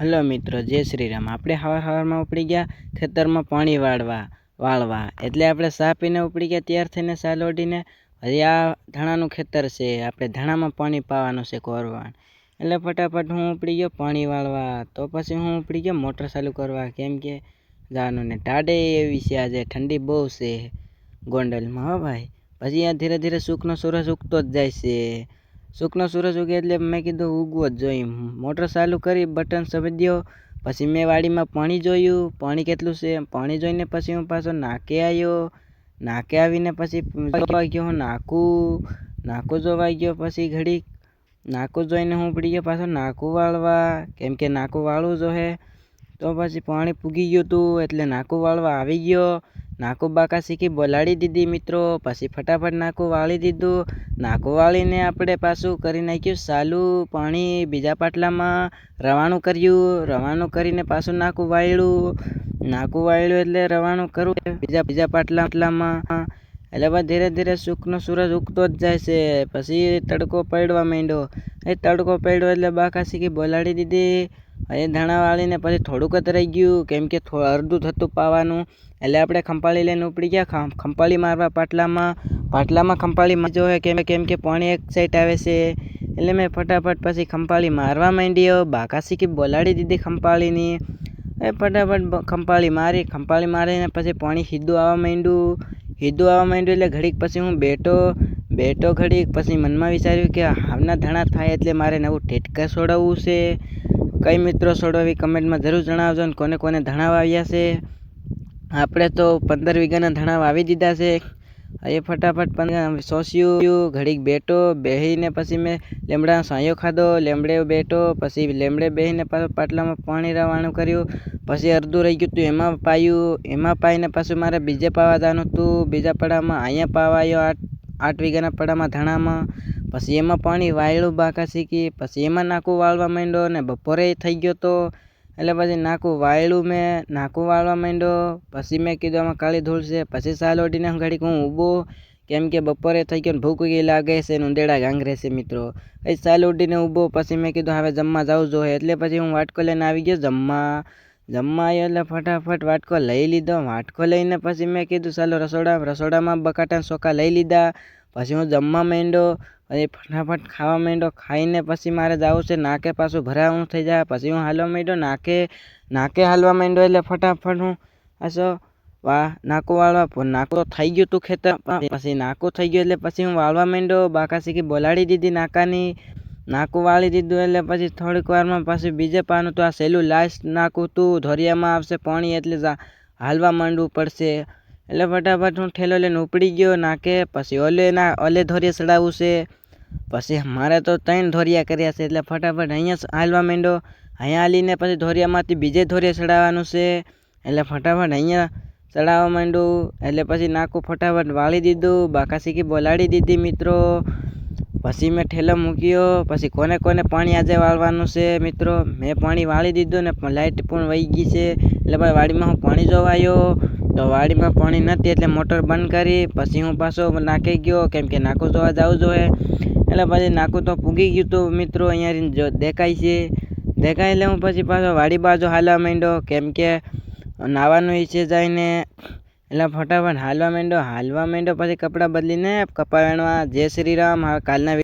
Hello મિત્રો, જય શ્રી રામ આપણે હવાર હવારમાં ઉપડી ગયા ખેતરમાં પાણી વાળવા વાળવા. એટલે આપણે સા પીને ઉપડી ગયા, ત્યાર થઈને સા લોડીને હજી આ ધાણાનું ખેતર છે, આપણે ધાણામાં પાણી પાવાનું છે કોરવાણ. એટલે ફટાફટ હું ઉપડી ગયો પાણી વાળવા. તો પછી હું ઉપડી ગયો મોટર ચાલુ કરવા. કેમ કે જાનું ને ટાડે એવી છે આજે, ઠંડી બહુ છે ગોંડલમાં હો ભાઈ. પછી આ ધીરે ધીરે સુખનો સૂરજ ઉગતો જ જાય છે. સુખનો સૂરજ ઉગે એટલે મેં કીધું ઉગવો જ જોઈએ. મોટર ચાલુ કરી, બટન દો પછી મેં વાડીમાં પાણી જોયું. પાણી કેટલું છે? પાણી જોઈને પછી હું પાછો નાકે આવ્યો. નાકે આવીને પછી ગયો, હું નાકું નાકું જોવા ગયો પછી ઘડીક. નાકું જોઈને હું પડી ગયો પાછો નાકું વાળવા. કેમ કે નાકું વાળવું જોઈએ તો પછી પાણી પૂગી ગયું હતું એટલે નાકું વાળવા આવી ગયો. નાકું બાકા શીખી બોલાડી દીધી મિત્રો, પછી ફટાફટ નાકું વાળી દીધું. નાકું વાળીને આપણે પાછું કરી નાખ્યું સાલું, પાણી, બીજા પાટલામાં રવાણું કર્યું. રવાણું કરીને પાછું નાકું વાળ્યું. નાકું વાળ્યું એટલે રવાણું કરવું બીજા બીજા પાટલા, પાટલામાં. એટલે પછી ધીરે ધીરે સુખનો સૂરજ ઉગતો જ જાય છે. પછી તડકો પડવા માંડ્યો. એ તડકો પડ્યો એટલે બાકા શીખી બોલાડી દીધી. એ ધાણા વાળીને પછી થોડુંક જ રહી ગયું. કેમ કે અડધું થતું પાવાનું. એટલે આપણે ખંપાળી લઈને ઉપડી ગયા. ખંપાળી મારવા પાટલામાં પાટલામાં ખંપાળી જોઈએ કેમ કેમ કે પાણી એક સાઈડ આવે છે. એટલે મેં ફટાફટ પછી ખંપાળી મારવા માંડ્યો. બાકા શીખી બોલાડી દીધી ખંપાળીની. એ ફટાફટ ખંપાળી મારી. ખંપાળી મારીને પછી પાણી સીધું આવવા માંડ્યું. સીધું આવવા માંડ્યું એટલે ઘડીક પછી હું બેઠો બેઠો ઘડીક પછી મનમાં વિચાર્યું કે હાવના ધાણા થાય એટલે મારે નવું ટેટકા છોડાવવું છે. કઈ મિત્રો છોડવી કમેન્ટમાં જરૂર જણાવજો ને કોને કોને ધાણા વાવ્યા છે. આપણે તો પંદર વીઘાના ધાણા વાવી દીધા છે. એ ફટાફટ સોસ્યું, ઘડીક બેઠો બેસીને પછી મેં લીમડાનો સાંયો ખાધો, લીમડે બેઠો પછી લીમડે બેહીને પાછું પાટલામાં પાણી રવાણું કર્યું, પછી અડધું રહી ગયું હતું એમાં પાયું, એમાં પાઈને પાછું મારે બીજે પાવા જવાનું હતું, બીજા પડામાં અહીંયા પાવાયો આઠ આઠ વીઘાના પડામાં ધાણામાં પછી એમાં પાણી વાળ્યું બાકા શીખી, પછી એમાં નાખું વાળવા માંડ્યો ને બપોરે થઈ ગયો તો, એટલે પછી નાકું વાળ્યું મેં નાકું વાળવા માંડ્યો પછી મેં કીધું આમાં કાળી ધૂળ છે, પછી સાલ ઓઢીને ઘડીક હું ઊભો કેમ કે બપોરે થઈ ગયો ભૂખ લાગે છે ને ઉંદેડા ગાંગરે છે મિત્રો. એ સાલ ઉડીને ઊભો પછી મેં કીધું, હવે જમવા જાવું જોઈએ એટલે પછી હું વાટકો લઈને આવી ગયો જમવા. જમવા આવ્યો એટલે ફટાફટ વાટકો લઈ લીધો. વાટકો લઈને પછી મેં કીધું, ચાલો રસોડા, રસોડામાં બકાટા ચોખા લઈ લીધા. પછી હું જમવા માંડ્યો પછી ફટાફટ ખાવા માંડ્યો. ખાઈને પછી મારે જવું છે નાકે પાછું ભરાવાનું થઈ જાય. પછી હું હાલવા માંડ્યો, નાકે નાકે હાલવા માંડ્યો એટલે ફટાફટ હું પાછો વાહ નાકું વાળવા નાકું થઈ ગયું તું ખેતર પછી નાકું થઈ ગયું એટલે પછી હું વાળવા માંડ્યો. બાકા શીખી બોલાડી દીધી નાકાની, નાકું વાળી દીધું એટલે પછી થોડીક વારમાં પછી બીજે પાનું તો આ સહેલું લાસ્ટ નાકું તું. ધોરિયામાં આવશે પાણી એટલે હાલવા માંડવું પડશે. એટલે ફટાફટ હું ઠેલો લઈને ઉપડી ગયો, નાકે, પછી ઓલે ના, ઓલે ધોરિયા ચડાવવું છે. પછી મારે તો ત્રણ ધોરિયા કર્યા છે, એટલે ફટાફટ અહીંયા હાલવા માંડ્યો. અહીંયા હાલીને પછી ધોરિયામાંથી બીજે ધોરિયા ચડાવવાનું છે. એટલે ફટાફટ અહીંયા ચડાવવા માંડ્યું. એટલે પછી નાકું ફટાફટ વાળી દીધું, બાકા શીખી બોલાડી દીધી મિત્રો. પછી મેં ઠેલો મૂક્યો, પછી કોને કોને પાણી આજે વાળવાનું છે મિત્રો? મેં પાણી વાળી દીધું ને લાઇટ પણ વહી ગઈ છે. એટલે ભાઈ વાડીમાં હું પાણી જોવા આવ્યો તો વાડીમાં પાણી નથી એટલે મોટર બંધ કરી, પછી હું પાછો નાખી ગયો, કેમ કે નાકું જોવા જવું જોઈએ એટલે પછી નાખું તો પૂગી ગયું હતું મિત્રો અહીંયા જો દેખાય છે. દેખાય એટલે હું પછી પાછો વાડી બાજુ હાલવા માંડ્યો, કેમ કે નાવાનું ઈચ્છે જઈને. એટલે ફટાફટ હાલવા માંડ્યો હાલવા માંડ્યો, પછી કપડાં બદલીને કપા વેણવા જય શ્રી રામ કાલના